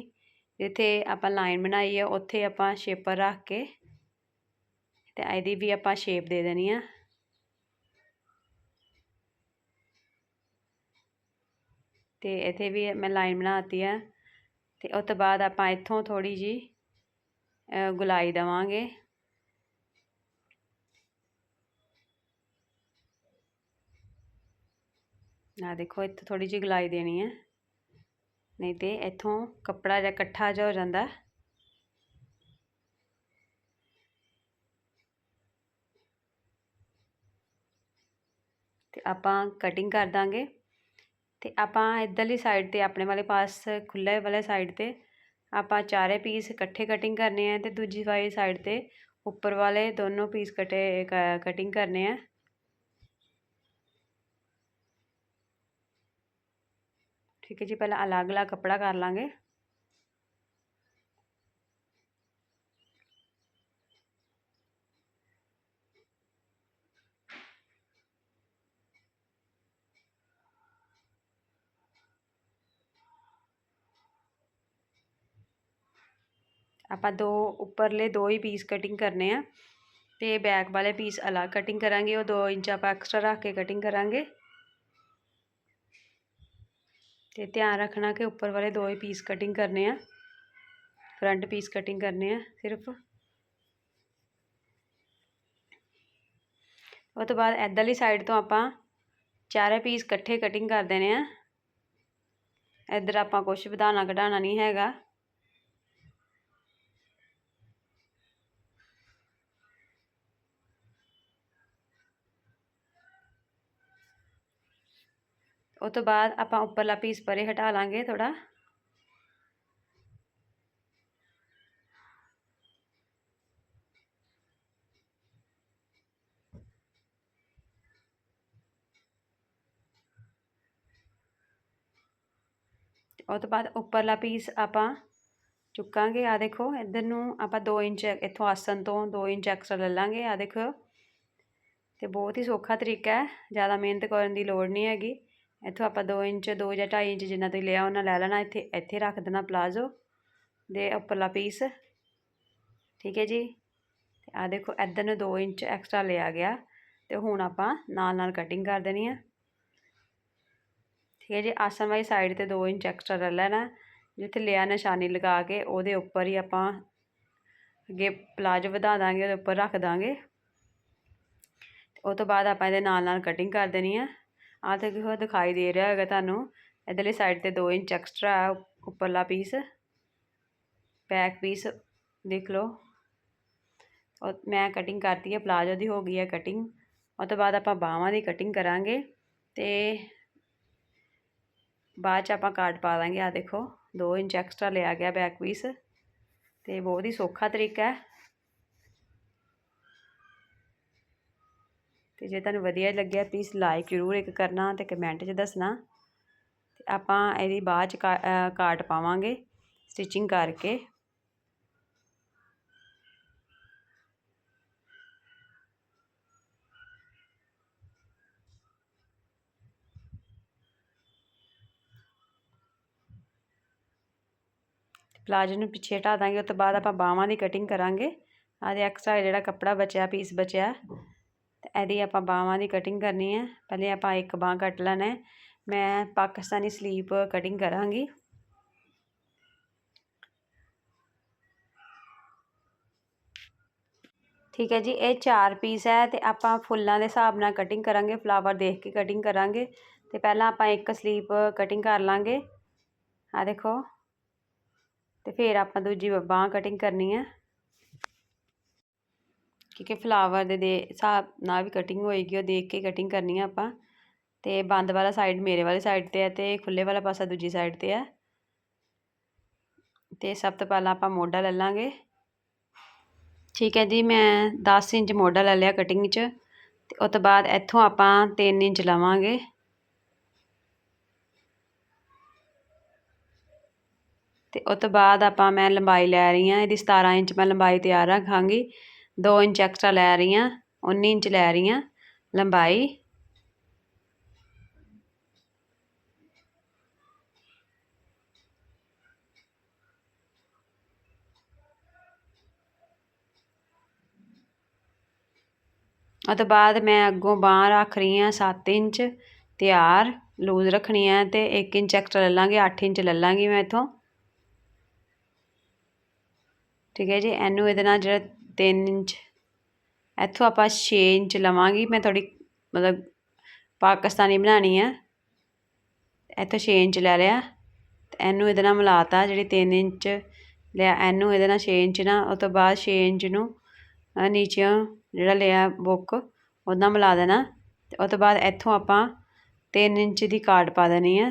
S1: ਜਿੱਥੇ ਆਪਾਂ ਲਾਈਨ ਬਣਾਈ ਹੈ ਉੱਥੇ ਆਪਾਂ ਸ਼ੇਪਰ ਰੱਖ ਕੇ ਤੇ ਇਹਦੀ ਵੀ ਆਪਾਂ ਸ਼ੇਪ ਦੇ ਦੇਣੀ ਆ। ਤੇ ਇੱਥੇ ਵੀ ਮੈਂ ਲਾਈਨ ਬਣਾਤੀ ਆ। ਤੇ ਉਸ ਤੋਂ ਬਾਅਦ ਆਪਾਂ ਇੱਥੋਂ ਥੋੜੀ ਜੀ ਗੁਲਾਈ ਦਵਾਂਗੇ। ਆ ਦੇਖੋ, ਇੱਥੇ ਥੋੜੀ ਜਿਹੀ ਗੁਲਾਈ ਦੇਣੀ ਹੈ। ਨਹੀਂ ਤੇ ਇੱਥੋਂ ਕੱਪੜਾ ਜਿਹਾ ਇਕੱਠਾ ਜਿਹਾ ਹੋ ਜਾਂਦਾ। ਤੇ ਆਪਾਂ ਕਟਿੰਗ ਕਰ ਦਾਂਗੇ। ਤੇ ਆਪਾਂ ਇਧਰਲੀ ਸਾਈਡ ਤੇ, ਆਪਣੇ ਵਾਲੇ ਪਾਸ ਖੁੱਲੇ ਵਾਲੇ ਸਾਈਡ ਤੇ ਆਪਾਂ ਚਾਰੇ ਪੀਸ ਇਕੱਠੇ ਕਟਿੰਗ ਕਰਨੇ ਆ ਤੇ ਦੂਜੀ ਵਾਲੀ ਸਾਈਡ ਤੇ ਉੱਪਰ ਵਾਲੇ ਦੋਨੋਂ ਪੀਸ ਕਟੇ ਕਟਿੰਗ ਕਰਨੇ ਆ ਠੀਕ ਹੈ ਜੀ ਪਹਿਲਾਂ ਅਲੱਗ-ਅਲੱਗ ਕੱਪੜਾ ਕਰ ਲਾਂਗੇ ਆਪਾਂ ਦੋ ਉੱਪਰਲੇ ਦੋ ਹੀ ਪੀਸ ਕਟਿੰਗ ਕਰਨੇ ਆ ਤੇ ਬੈਕ ਵਾਲੇ ਪੀਸ ਅਲੱਗ ਕਟਿੰਗ ਕਰਾਂਗੇ ਉਹ 2 ਇੰਚ ਆਪਾਂ ਐਕਸਟਰਾ ਰੱਖ ਕੇ ਕਟਿੰਗ ਕਰਾਂਗੇ ਤੇ ਧਿਆਨ ਰੱਖਣਾ ਕਿ ਉੱਪਰ ਵਾਲੇ ਦੋ ਹੀ ਪੀਸ ਕਟਿੰਗ ਕਰਨੇ ਆ ਫਰੰਟ ਪੀਸ ਕਟਿੰਗ ਕਰਨੇ ਆ ਸਿਰਫ ਉਹ ਤੋਂ ਬਾਅਦ ਇਧਰਲੀ ਸਾਈਡ ਤੋਂ ਆਪਾਂ ਚਾਰੇ ਪੀਸ ਇਕੱਠੇ ਕਟਿੰਗ ਕਰ ਦੇਣੇ ਆ ਇੱਧਰ ਆਪਾਂ ਕੁਝ ਵਧਾਣਾ ਘਟਾਣਾ ਨਹੀਂ ਹੈਗਾ ਤੋਂ ਬਾਅਦ ਆਪਾਂ ਉੱਪਰਲਾ ਪੀਸ ਪਰੇ ਹਟਾ ਲਾਂਗੇ ਥੋੜਾ ਉਹ ਤੋਂ ਬਾਅਦ ਉੱਪਰਲਾ ਪੀਸ ਆਪਾਂ ਚੁੱਕਾਂਗੇ। ਆ ਦੇਖੋ, ਇੱਧਰ ਨੂੰ ਆਪਾਂ 2 ਇੰਚ ਇੱਥੋਂ ਆਸਨ ਤੋਂ 2 ਇੰਚ ਐਕਸਟਰਾ ਲੈ ਲਾਂਗੇ। ਆ ਦੇਖੋ। ਤੇ ਬਹੁਤ ਹੀ ਸੌਖਾ ਤਰੀਕਾ ਹੈ, ਜ਼ਿਆਦਾ ਮਿਹਨਤ ਕਰਨ ਦੀ ਲੋੜ ਨਹੀਂ ਹੈਗੀ। ਇੱਥੋਂ ਆਪਾਂ 2 ਇੰਚ 2 ਜਾਂ 2.5 ਇੰਚ ਜਿੰਨਾ ਤੁਸੀਂ ਲਿਆ ਉਹਨਾਂ ਲੈ ਲੈਣਾ, ਇੱਥੇ ਇੱਥੇ ਰੱਖ ਦੇਣਾ ਪਲਾਜ਼ੋ ਦੇ ਉੱਪਰਲਾ ਪੀਸ ਠੀਕ ਹੈ ਜੀ? ਤੇ ਆ ਦੇਖੋ, ਇੱਧਰ ਨੂੰ 2 ਇੰਚ ਐਕਸਟਰਾ ਲਿਆ ਗਿਆ ਤੇ ਹੁਣ ਆਪਾਂ ਨਾਲ ਨਾਲ ਕਟਿੰਗ ਕਰ ਦੇਣੀ ਹੈ ਠੀਕ ਹੈ ਜੀ? ਆਸਨ ਵਾਲੀ ਸਾਈਡ ਤੇ 2 ਇੰਚ ਐਕਸਟਰਾ ਲੈ ਲੈਣਾ। ਜਿੱਥੇ ਲਿਆ ਨਿਸ਼ਾਨੀ ਲਗਾ ਕੇ ਉਹਦੇ ਉੱਪਰ ਹੀ ਆਪਾਂ ਅੱਗੇ ਪਲਾਜੋ ਵਧਾ ਦਾਂਗੇ, ਉਹਦੇ ਉੱਪਰ ਰੱਖ ਦਾਂਗੇ। ਉਹ ਤੋਂ ਬਾਅਦ ਆਪਾਂ ਇਹਦੇ ਨਾਲ ਨਾਲ ਕਟਿੰਗ ਕਰ ਦੇਣੀ ਆ। ਆਹ ਤੇ ਕਿਹੋ ਦਿਖਾਈ ਦੇ ਰਿਹਾ ਹੈਗਾ ਤੁਹਾਨੂੰ। ਇਧਰਲੀ ਸਾਈਡ ਤੇ 2 ਇੰਚ ਐਕਸਟਰਾ ਹੈ ਉੱਪਰਲਾ ਪੀਸ ਬੈਕ ਪੀਸ ਦੇਖ ਲਓ। ਉਹ ਮੈਂ ਕਟਿੰਗ ਕਰਤੀ ਹੈ ਪਲਾਜੋ ਦੀ ਹੋ ਗਈ ਹੈ ਕਟਿੰਗ ਉਹ ਤੋਂ ਬਾਅਦ ਆਪਾਂ ਬਾਹਾਂ ਦੀ ਕਟਿੰਗ ਕਰਾਂਗੇ ਤੇ ਬਾਅਦ ਚ ਆਪਾਂ ਕਾਰਡ ਪਾ ਦਾਂਗੇ। ਆ ਦੇਖੋ 2 ਇੰਚ ਐਕਸਟਰਾ ਲਿਆ ਗਿਆ ਬੈਕ ਪੀਸ ਤੇ ਬਹੁਤ ਹੀ ਸੌਖਾ ਤਰੀਕਾ ਹੈ। ਤੇ ਜੇ ਤੁਹਾਨੂੰ ਵਧੀਆ ਲੱਗਿਆ ਪਲੀਜ਼ ਲਾਈਕ ਜ਼ਰੂਰ ਇੱਕ ਕਰਨਾ ਤੇ ਕਮੈਂਟ 'ਚ ਦੱਸਣਾ। ਤੇ ਆਪਾਂ ਇਹਦੀ ਬਾਅਦ 'ਚ ਕਾਟ ਪਾਵਾਂਗੇ ਸਟਿਚਿੰਗ ਕਰਕੇ। ਪਲਾਜੋ ਨੂੰ ਪਿੱਛੇ ਹਟਾ ਦਾਂਗੇ, ਉਸ ਤੋਂ ਬਾਅਦ ਆਪਾਂ ਬਾਹਾਂ ਦੀ ਕਟਿੰਗ ਕਰਾਂਗੇ। ਆਦੇ ਐਕਸਟਰਾ ਜਿਹੜਾ ਕੱਪੜਾ ਬਚਿਆ ਪੀਸ ਬਚਿਆ। ਇਹਦੀ ਆਪਾਂ ਬਾਹਾਂ ਦੀ ਕਟਿੰਗ ਕਰਨੀ ਹੈ। ਪਹਿਲੇ ਆਪਾਂ ਇੱਕ ਬਾਹ ਕੱਟ ਲੈਣਾ ਹੈ। ਮੈਂ ਪਾਕਿਸਤਾਨੀ ਸਲੀਪ ਕਟਿੰਗ ਕਰਾਂਗੀ। ਠੀਕ ਹੈ ਜੀ, ਇਹ ਚਾਰ ਪੀਸ ਹੈ ਤੇ ਆਪਾਂ ਫੁੱਲਾਂ ਦੇ ਹਿਸਾਬ ਨਾਲ ਕਟਿੰਗ ਕਰਾਂਗੇ ਫਲਾਵਰ ਦੇਖ ਕੇ ਕਟਿੰਗ ਕਰਾਂਗੇ। ਤੇ ਪਹਿਲਾਂ ਆਪਾਂ ਇੱਕ ਸਲੀਪ ਕਟਿੰਗ ਕਰ ਲਾਂਗੇ। ਆ ਦੇਖੋ। ਤੇ ਫਿਰ ਆਪਾਂ ਦੂਜੀ ਬਾਹ ਕਟਿੰਗ ਕਰਨੀ ਹੈ। ਕਿਉਂਕਿ ਫਲਾਵਰ ਦੇ ਦੇ ਹਿਸਾਬ ਨਾਲ ਵੀ ਕਟਿੰਗ ਹੋਏਗੀ, ਉਹ ਦੇਖ ਕੇ ਕਟਿੰਗ ਕਰਨੀ ਆ ਆਪਾਂ। ਤੇ ਬੰਦ ਵਾਲਾ ਸਾਈਡ ਮੇਰੇ ਵਾਲੀ ਸਾਈਡ ਤੇ ਹੈ ਤੇ ਖੁੱਲੇ ਵਾਲਾ ਪਾਸਾ ਦੂਜੀ ਸਾਈਡ ਤੇ ਹੈ ਤੇ ਸਭ ਤੋਂ ਪਹਿਲਾਂ ਆਪਾਂ ਮੋਢਾ ਲੈ ਲਾਂਗੇ। ਠੀਕ ਹੈ ਜੀ, ਮੈਂ 10 ਇੰਚ ਮੋਢਾ ਲੈ ਲਿਆ ਕਟਿੰਗ 'ਚ। ਤੇ ਉਸ ਤੋਂ ਬਾਅਦ ਇੱਥੋਂ ਆਪਾਂ 3 ਇੰਚ ਲਵਾਂਗੇ। ਤੇ ਉਸ ਤੋਂ ਬਾਅਦ ਆਪਾਂ ਮੈਂ ਲੰਬਾਈ ਲੈ ਰਹੀ ਹਾਂ, ਇਹਦੀ 17 ਇੰਚ ਮੈਂ ਲੰਬਾਈ ਤਿਆਰ ਰੱਖਾਂਗੀ। 2 ਇੰਚ ਐਕਸਟਰਾ ਲੈ ਰਹੀ ਹਾਂ 19 ਇੰਚ ਲੈ ਰਹੀ ਹਾਂ ਲੰਬਾਈ। ਉਹ ਤੋਂ ਬਾਅਦ ਮੈਂ ਅੱਗੋਂ ਬਾਹ ਰੱਖ ਰਹੀ ਹਾਂ 7 ਇੰਚ, ਤਿਆਰ, ਲੂਜ਼ ਰੱਖਣੀ ਹੈ ਤੇ 1 ਇੰਚ ਐਕਸਟਰਾ ਲੈ ਲਾਂਗੇ 8 ਇੰਚ ਲੈ ਲਾਂਗੀ ਮੈਂ ਇਥੋਂ। ਠੀਕ ਹੈ ਜੀ, ਇਹਨੂੰ ਇਹਦੇ ਨਾਲ ਜਿਹੜਾ ਤਿੰਨ ਇੰਚ। ਇੱਥੋਂ ਆਪਾਂ 6 ਇੰਚ ਲਵਾਂਗੀ। ਮੈਂ ਥੋੜੀ ਮਤਲਬ ਪਾਕਿਸਤਾਨੀ ਬਣਾਣੀ ਹੈ ਇੱਥੋਂ 6 ਇੰਚ ਲੈ ਲਿਆ। ਤੇ ਇਹਨੂੰ ਇਹਦੇ ਨਾਲ ਮਿਲਾਤਾ, ਜਿਹੜੀ 3 ਇੰਚ ਲਿਆ, ਇਹਨੂੰ ਇਹਦੇ ਨਾਲ 6 ਇੰਚ ਨਾ ਉਸ ਤੋਂ ਬਾਅਦ 6 ਇੰਚ ਨੂੰ ਨੀਚੇ ਜਿਹੜਾ ਲਿਆ ਬੁੱਕ, ਉਹਦਾ ਮਿਲਾ ਦੇਣਾ। ਤੇ ਉਸ ਤੋਂ ਬਾਅਦ ਇੱਥੋਂ ਆਪਾਂ 3 ਇੰਚ ਦੀ ਕਾਰਡ ਪਾ ਦੇਣੀ ਹੈ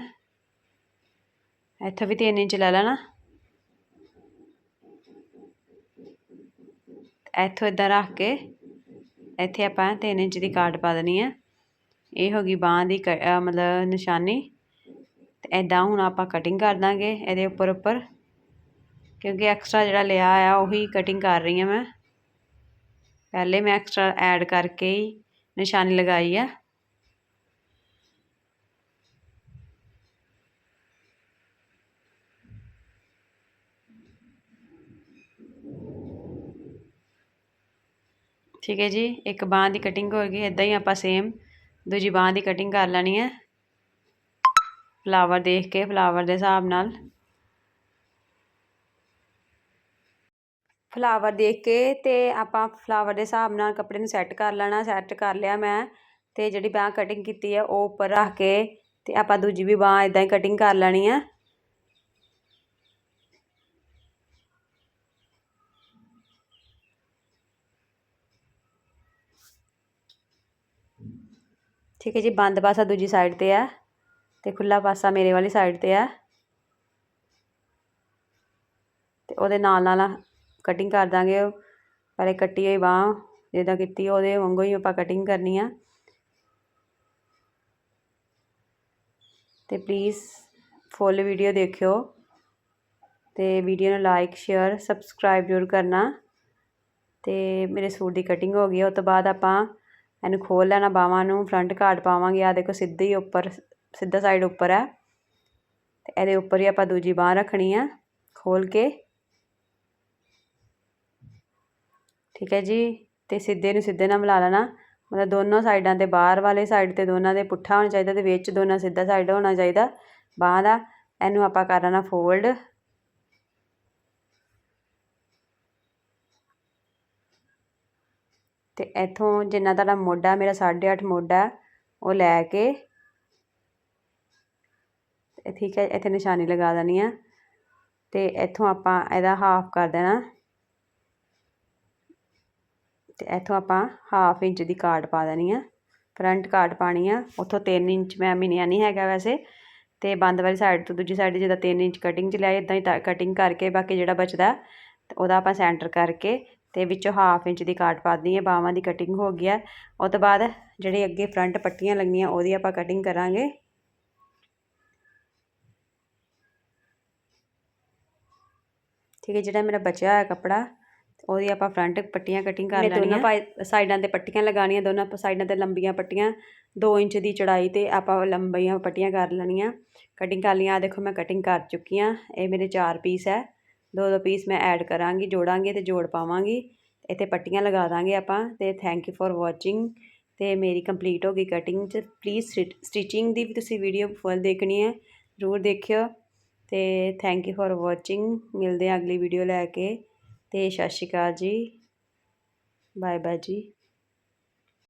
S1: ਇੱਥੋਂ ਵੀ 3 ਇੰਚ ਲੈ ਲੈਣਾ। ਇੱਥੋਂ ਇਦਾਂ ਰੱਖ ਕੇ ਇੱਥੇ ਆਪਾਂ 3 ਇੰਚ ਦੀ ਕਾਟ ਪਾ ਦੇਣੀ ਹੈ ਇਹ ਹੋ ਗਈ ਬਾਹ ਦੀ ਮਤਲਬ ਨਿਸ਼ਾਨੀ। ਤੇ ਇਦਾਂ ਹੁਣ ਆਪਾਂ ਕਟਿੰਗ ਕਰ ਦਾਂਗੇ ਇਹਦੇ ਉੱਪਰ ਉੱਪਰ। ਕਿਉਂਕਿ ਐਕਸਟਰਾ ਜਿਹੜਾ ਲਿਆ ਆ, ਉਹੀ ਕਟਿੰਗ ਕਰ ਰਹੀ ਹਾਂ ਮੈਂ। ਪਹਿਲੇ ਮੈਂ ਐਕਸਟਰਾ ਐਡ ਕਰਕੇ ਹੀ ਨਿਸ਼ਾਨੀ ਲਗਾਈ ਆ। ਠੀਕ ਹੈ ਜੀ, ਇੱਕ ਬਾਹ ਦੀ ਕਟਿੰਗ ਹੋ ਗਈ ਇਦਾਂ ਹੀ ਆਪਾਂ ਸੇਮ ਦੂਜੀ ਬਾਹ ਦੀ ਕਟਿੰਗ ਕਰ ਲੈਣੀ ਹੈ। ਫਲਾਵਰ ਦੇਖ ਕੇ ਫਲਾਵਰ ਦੇ ਹਿਸਾਬ ਨਾਲ। ਫਲਾਵਰ ਦੇਖ ਕੇ ਤੇ ਆਪਾਂ ਫਲਾਵਰ ਦੇ ਹਿਸਾਬ ਨਾਲ ਕੱਪੜੇ ਨੂੰ ਸੈੱਟ ਕਰ ਲੈਣਾ ਸੈੱਟ ਕਰ ਲਿਆ ਮੈਂ ਤੇ ਜਿਹੜੀ ਬਾਹ ਕਟਿੰਗ ਕੀਤੀ ਹੈ ਉਹ ਉੱਪਰ ਰੱਖ ਕੇ ਤੇ ਆਪਾਂ ਦੂਜੀ ਵੀ ਬਾਹ ਇਦਾਂ ਹੀ ਕਟਿੰਗ ਕਰ ਲੈਣੀ ਹੈ। ਠੀਕ ਹੈ ਜੀ, ਬੰਦ ਪਾਸਾ ਦੂਜੀ ਸਾਈਡ ਤੇ ਹੈ ਤੇ ਖੁੱਲਾ ਪਾਸਾ ਮੇਰੇ ਵਾਲੀ ਸਾਈਡ ਤੇ ਹੈ ਤੇ ਉਹਦੇ ਨਾਲ ਨਾਲ ਕਟਿੰਗ ਕਰ ਦਾਂਗੇ ਪਹਿਲੇ ਕੱਟੀ ਹੋਈ ਬਾਹ ਜਿੱਦਾਂ ਕੀਤੀ ਉਹਦੇ ਵਾਂਗੂ ਹੀ ਆਪਾਂ ਕਟਿੰਗ ਕਰਨੀ ਆ। ਤੇ ਪਲੀਜ਼ ਫੁੱਲ ਵੀਡੀਓ ਦੇਖਿਓ ਤੇ ਵੀਡੀਓ ਨੂੰ ਲਾਈਕ ਸ਼ੇਅਰ ਸਬਸਕ੍ਰਾਈਬ ਜ਼ਰੂਰ ਕਰਨਾ ਤੇ ਮੇਰੇ ਸੂਟ ਦੀ ਕਟਿੰਗ ਹੋ ਗਈ ਉਸ ਤੋਂ ਬਾਅਦ ਆਪਾਂ ਇਹਨੂੰ ਖੋਲ ਲੈਣਾ ਬਾਹਾਂ ਨੂੰ ਫਰੰਟ ਕਾਰਡ ਪਾਵਾਂਗੇ। ਆ ਦੇਖੋ ਸਿੱਧੇ ਹੀ ਉੱਪਰ, ਸਿੱਧਾ ਸਾਈਡ ਉੱਪਰ ਹੈ ਤੇ ਇਹਦੇ ਉੱਪਰ ਹੀ ਆਪਾਂ ਦੂਜੀ ਬਾਹ ਰੱਖਣੀ ਆ ਖੋਲ ਕੇ। ਠੀਕ ਹੈ ਜੀ? ਤੇ ਸਿੱਧੇ ਨੂੰ ਸਿੱਧੇ ਨਾਲ ਮਿਲਾ ਲੈਣਾ। ਮਤਲਬ ਦੋਨੋਂ ਸਾਈਡਾਂ ਤੇ, ਬਾਹਰ ਵਾਲੇ ਸਾਈਡ ਤੇ ਦੋਨਾਂ ਦੇ ਪੁੱਠਾ ਹੋਣਾ ਚਾਹੀਦਾ ਤੇ ਵਿੱਚ ਦੋਨਾਂ ਸਿੱਧਾ ਸਾਈਡ ਹੋਣਾ ਚਾਹੀਦਾ ਬਾਹ ਦਾ। ਇਹਨੂੰ ਆਪਾਂ ਕਰ ਲੈਣਾ ਫੋਲਡ ਅਤੇ ਇੱਥੋਂ ਜਿੰਨਾ ਤੁਹਾਡਾ ਮੋਢਾ ਮੇਰਾ 8.5 ਮੋਢਾ ਉਹ ਲੈ ਕੇ ਠੀਕ ਹੈ, ਇੱਥੇ ਨਿਸ਼ਾਨੀ ਲਗਾ ਦੇਣੀ ਆ ਅਤੇ ਇੱਥੋਂ ਆਪਾਂ ਇਹਦਾ ਹਾਫ ਕਰ ਦੇਣਾ ਅਤੇ ਇੱਥੋਂ ਆਪਾਂ ਹਾਫ ਇੰਚ ਦੀ ਕਾਰਡ ਪਾ ਦੇਣੀ ਆ ਫਰੰਟ ਕਾਰਡ ਪਾਣੀ ਆ, ਉੱਥੋਂ 3 ਇੰਚ ਮੈਂ ਮਿਨਿਆ ਨਹੀਂ ਹੈਗਾ ਵੈਸੇ ਤੇ ਬੰਦ ਵਾਲੀ ਸਾਈਡ ਤੋਂ ਦੂਜੀ ਸਾਈਡ ਜਿਹਦਾ 3 ਇੰਚ ਕਟਿੰਗ ਚ ਲਿਆ ਇਦਾਂ ਹੀ ਕਟਿੰਗ ਕਰਕੇ ਬਾਕੀ ਜਿਹੜਾ ਬਚਦਾ ਉਹਦਾ ਆਪਾਂ ਸੈਂਟਰ ਕਰਕੇ ਤੇ ਵਿੱਚੋਂ ਹਾਫ ਇੰਚ ਦੀ ਕਾਟ ਪਾ ਦਈਏ ਬਾਹਾਂ ਦੀ ਕਟਿੰਗ ਹੋ ਗਈ ਹੈ। ਉਹ ਤੋਂ ਬਾਅਦ ਜਿਹੜੇ ਅੱਗੇ ਫਰੰਟ ਪੱਟੀਆਂ ਲੱਗੀਆਂ ਉਹਦੀ ਆਪਾਂ ਕਟਿੰਗ ਕਰਾਂਗੇ। ਠੀਕ ਹੈ ਜਿਹੜਾ ਮੇਰਾ ਬਚਿਆ ਹੋਇਆ ਕੱਪੜਾ ਉਹਦੀ ਆਪਾਂ ਫਰੰਟ ਪੱਟੀਆਂ ਕਟਿੰਗ ਕਰ ਲੈਣੀਆਂ। ਦੋਨੋਂ ਸਾਈਡਾਂ ਤੇ ਪੱਟੀਆਂ ਲਗਾਉਣੀਆਂ ਦੋਨਾਂ ਸਾਈਡਾਂ ਤੇ ਲੰਬੀਆਂ ਪੱਟੀਆਂ 2 ਇੰਚ ਦੀ ਚੜਾਈ ਤੇ ਆਪਾਂ ਲੰਬੀਆਂ ਪੱਟੀਆਂ ਕਰ ਲੈਣੀਆਂ। ਕਟਿੰਗ ਕਰ ਲਈਆਂ ਆ ਦੇਖੋ ਮੈਂ ਕਟਿੰਗ ਕਰ ਚੁੱਕੀ ਆ ਇਹ ਮੇਰੇ 4 ਪੀਸ ਹੈ। ਦੋ ਦੋ ਪੀਸ ਮੈਂ ਐਡ ਕਰਾਂਗੀ, ਜੋੜਾਂਗੇ ਤੇ ਜੋੜ ਪਾਵਾਂਗੀ। ਇੱਥੇ ਪੱਟੀਆਂ ਲਗਾ ਦਾਂਗੇ ਆਪਾਂ ਤੇ ਥੈਂਕ ਯੂ ਫॉर ਵਾਚਿੰਗ ਤੇ ਮੇਰੀ ਕੰਪਲੀਟ ਹੋ ਗਈ ਕਟਿੰਗ ਚ। ਪਲੀਜ਼ ਸਟਿਚਿੰਗ ਦੀ ਵੀ ਤੁਸੀਂ ਵੀਡੀਓ ਫੁੱਲ ਦੇਖਣੀ ਹੈ, ਜ਼ਰੂਰ ਦੇਖਿਓ। ਤੇ ਥੈਂਕ ਯੂ ਫॉर ਵਾਚਿੰਗ ਮਿਲਦੇ ਹਾਂ ਅਗਲੀ ਵੀਡੀਓ ਲੈ ਕੇ। ਤੇ ਸਤਿ ਸ਼੍ਰੀ ਅਕਾਲ ਜੀ। ਬਾਏ ਬਾਏ ਜੀ।